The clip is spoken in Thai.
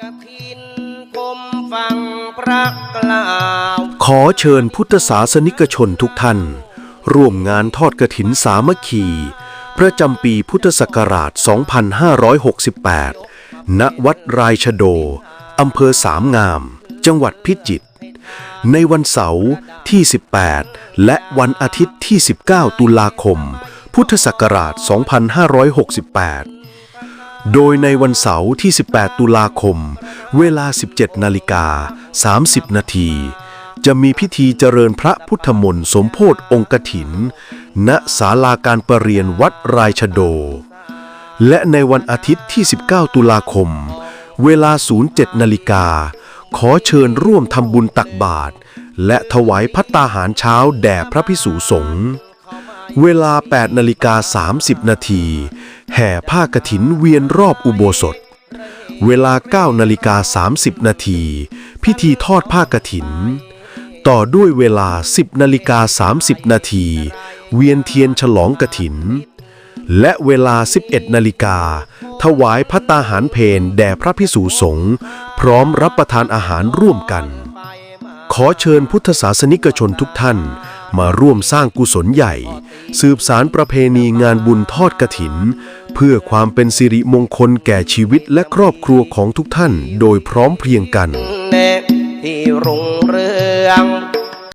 กฐินผมฟังพระกล่าว ขอเชิญพุทธศาสนิกชนทุกท่าน ร่วมงานทอดกระถินสามัคคี ประจำปีพุทธศักราช 2568 ณ วัดรายชโด อำเภอสามงาม จังหวัดพิจิตร ในวันเสาร์ที่ 18 และวันอาทิตย์ที่ 19 ตุลาคม พุทธศักราช 2568 โดยในวันเสาร์ที่ 18 ตุลาคม เวลา 17 นาฬิกา 30 นาที จะมีพิธีเจริญพระพุทธมนต์สมโพธองค์กถิน ณ ศาลาการประเรียนวัดรายชโด และในวันอาทิตย์ที่ 19 ตุลาคม เวลา 07 นาฬิกา ขอเชิญร่วมทำบุญตักบาตรและถวายพัตตาหารเช้าแด่พระพิสุสงฆ์ เวลา 8 นาฬิกา 30 นาที แห่ผ้ากฐินเวียนรอบอุโบสถ เวลา 9 นาฬิกา 30 นาที พิธีทอดผ้ากฐิน ต่อด้วยเวลา 10 นาฬิกา 30 นาที เวียนเทียนฉลองกฐิน และเวลา 11 นาฬิกา ถวายพัตตาหารเพนแด่พระพิสุสงฆ์พร้อมรับประทานอาหารร่วมกัน ขอเชิญพุทธศาสนิกชนทุกท่าน มาร่วมสร้างกุศลใหญ่ สืบสารประเพณีงานบุญทอดกระถิน เพื่อความเป็นสิริมงคลแก่ชีวิตและครอบครัวของทุกท่านโดยพร้อมเพรียงกันที่รุ่ง